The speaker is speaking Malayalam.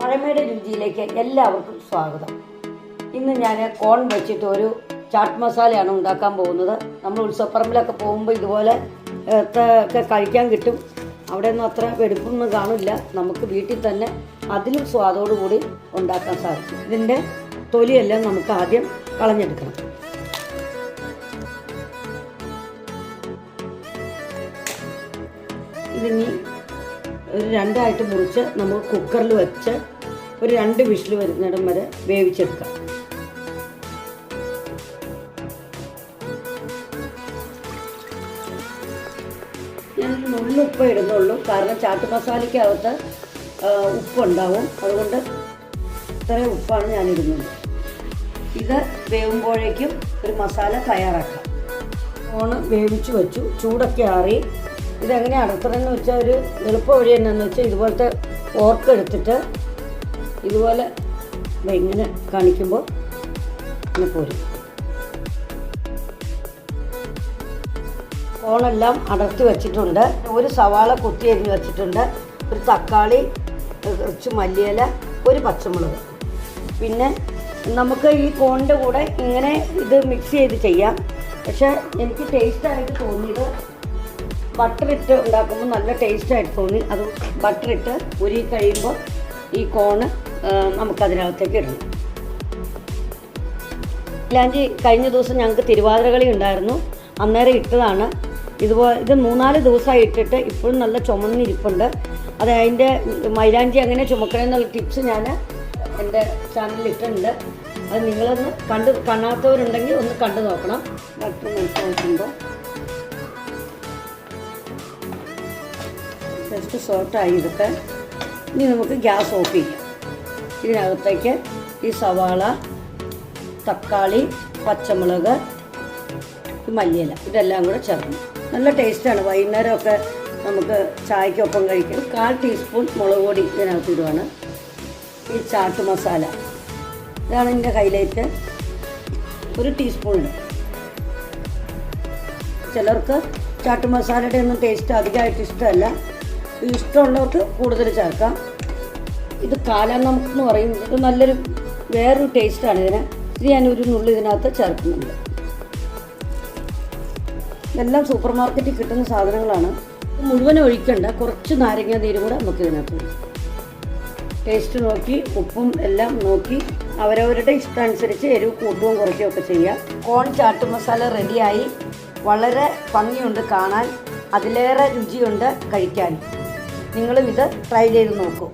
പഴമയുടെ രുചിയിലേക്ക് എല്ലാവർക്കും സ്വാഗതം. ഇന്ന് ഞാൻ കോൺ വെച്ചിട്ട് ഒരു ചാട്ട് മസാലയാണ് ഉണ്ടാക്കാൻ പോകുന്നത്. നമ്മൾ ഉത്സവപ്പറമ്പിലൊക്കെ പോകുമ്പോൾ ഇതുപോലെ ഒക്കെ കഴിക്കാൻ കിട്ടും. അവിടെ ഒന്നും അത്ര വെടുപ്പൊന്നും കാണില്ല. നമുക്ക് വീട്ടിൽ തന്നെ അതിലും സ്വാദോടുകൂടി ഉണ്ടാക്കാൻ സാധിക്കും. ഇതിന്റെ തൊലിയെല്ലാം നമുക്ക് ആദ്യം കളഞ്ഞെടുക്കണം. ഇതിനി ഒരു രണ്ടായിട്ട് മുറിച്ച് നമ്മൾ കുക്കറിൽ വെച്ച് ഒരു രണ്ട് വിഷിൽ വരുന്നിടം വരെ വേവിച്ചെടുക്കാം. ഞാനൊരു നുള്ളുപ്പ് ഇടുന്നുള്ളൂ. കാരണം ചാട്ട് മസാലയ്ക്കകത്ത് ഉപ്പുണ്ടാവും. അതുകൊണ്ട് ഇത്രയും ഉപ്പാണ് ഞാൻ ഇടുന്നത് ഇത് വേവുമ്പോഴേക്കും ഒരു മസാല തയ്യാറാക്കാം. ഓണ് വേവിച്ച് വെച്ചു. ചൂടൊക്കെ ആറി ഇതെങ്ങനെ അടക്കണമെന്ന് വെച്ചാൽ ഒരു എളുപ്പ വഴി എന്നാന്ന് വെച്ചാൽ ഇതുപോലത്തെ ഓർക്ക് എടുത്തിട്ട് ഇതുപോലെ ഇങ്ങനെ കാണിക്കുമ്പോൾ ഇങ്ങനെ പോരും. ഓണെല്ലാം അടർത്തി വെച്ചിട്ടുണ്ട്. ഒരു സവാള കുത്തി അരിഞ്ഞ് വെച്ചിട്ടുണ്ട്. ഒരു തക്കാളി കുറച്ച് മല്ലിയില ഒരു പച്ചമുളക്. പിന്നെ നമുക്ക് ഈ കോണിന്റെ കൂടെ ഇങ്ങനെ ഇത് മിക്സ് ചെയ്ത് ചെയ്യാം. പക്ഷേ എനിക്ക് ടേസ്റ്റായിട്ട് തോന്നിയത് ബട്ടർ ഇട്ട് ഉണ്ടാക്കുമ്പോൾ നല്ല ടേസ്റ്റായിട്ട് തോന്നി. അത് ബട്ടറിട്ട് ഉരുകി കഴിയുമ്പോൾ ഈ കോണ് നമുക്കതിനകത്തേക്ക് ഇടണം. ഇല്ലാഞ്ചി കഴിഞ്ഞ ദിവസം ഞങ്ങൾക്ക് തിരുവാതിര കളി ഉണ്ടായിരുന്നു. അന്നേരം ഇട്ടതാണ്. ഇതുപോലെ ഇത് മൂന്നാൽ ദിവസമായി ഇട്ടിട്ട് ഇപ്പോഴും നല്ല ചുമന്നിരിപ്പുണ്ട്. അത് അതിന്റെ മൈലാഞ്ചി എങ്ങനെ ചുമക്കണമെന്നുള്ള ടിപ്സ് ഞാൻ എന്റെ ചാനലിൽ ഇട്ടിട്ടുണ്ട്. അത് നിങ്ങളൊന്ന് കണ്ട് കാണാത്തവരുണ്ടെങ്കിൽ ഒന്ന് കണ്ടു നോക്കണം. ഡോക്ടർ മനസ്സിലാക്കുമ്പോൾ ജസ്റ്റ് സോട്ടായി ഇതൊക്കെ ഇനി നമുക്ക് ഗ്യാസ് ഓഫ് ചെയ്യാം. ഇതിനകത്തേക്ക് ഈ സവാള തക്കാളി പച്ചമുളക് മല്ലിയില ഇതെല്ലാം കൂടെ ചേർക്കണം. നല്ല ടേസ്റ്റാണ് വൈകുന്നേരമൊക്കെ നമുക്ക് ചായക്കൊപ്പം കഴിക്കാൻ കാൽ ടീസ്പൂൺ മുളക് പൊടി ഇതിനകത്ത് ഇടുവാണ്. ഈ ചാട്ട് മസാല. ഇതാണ് എന്റെ ഹൈലൈറ്റ് ഒരു ടീസ്പൂൺ ഇടും. ചിലർക്ക് ചാട്ട് മസാലയുടെ ഒന്നും ടേസ്റ്റ് അധികമായിട്ട് ഇഷ്ടമല്ല. ഇഷ്ടമുള്ളവർക്ക് കൂടുതൽ ചേർക്കാം. ഇത് കാലാൻ നമുക്ക് എന്ന് പറയുന്നത് നല്ലൊരു വേറൊരു ടേസ്റ്റാണ് ഇതിന്. ഇത് ഞാൻ ഒരു നുള്ളി ഇതിനകത്ത് ചേർക്കുന്നുണ്ട്. ഇതെല്ലാം സൂപ്പർ മാർക്കറ്റിൽ കിട്ടുന്ന സാധനങ്ങളാണ്. മുഴുവൻ ഒഴിക്കണ്ട. കുറച്ച് നാരങ്ങ നീരും കൂടെ നമുക്ക് ഇതിനകത്ത് ടേസ്റ്റ് നോക്കി ഉപ്പും എല്ലാം നോക്കി അവരവരുടെ ഇഷ്ടമനുസരിച്ച് എരിവ് കൂട്ടുകയും കുറയ്ക്കുകയും ഒക്കെ ചെയ്യാം. കോൺ ചാട്ട് മസാല റെഡിയായി വളരെ ഭംഗിയുണ്ട് കാണാൻ. അതിലേറെ രുചിയുണ്ട് കഴിക്കാൻ. നിങ്ങളും ഇത് ട്രൈ ചെയ്ത് നോക്കൂ.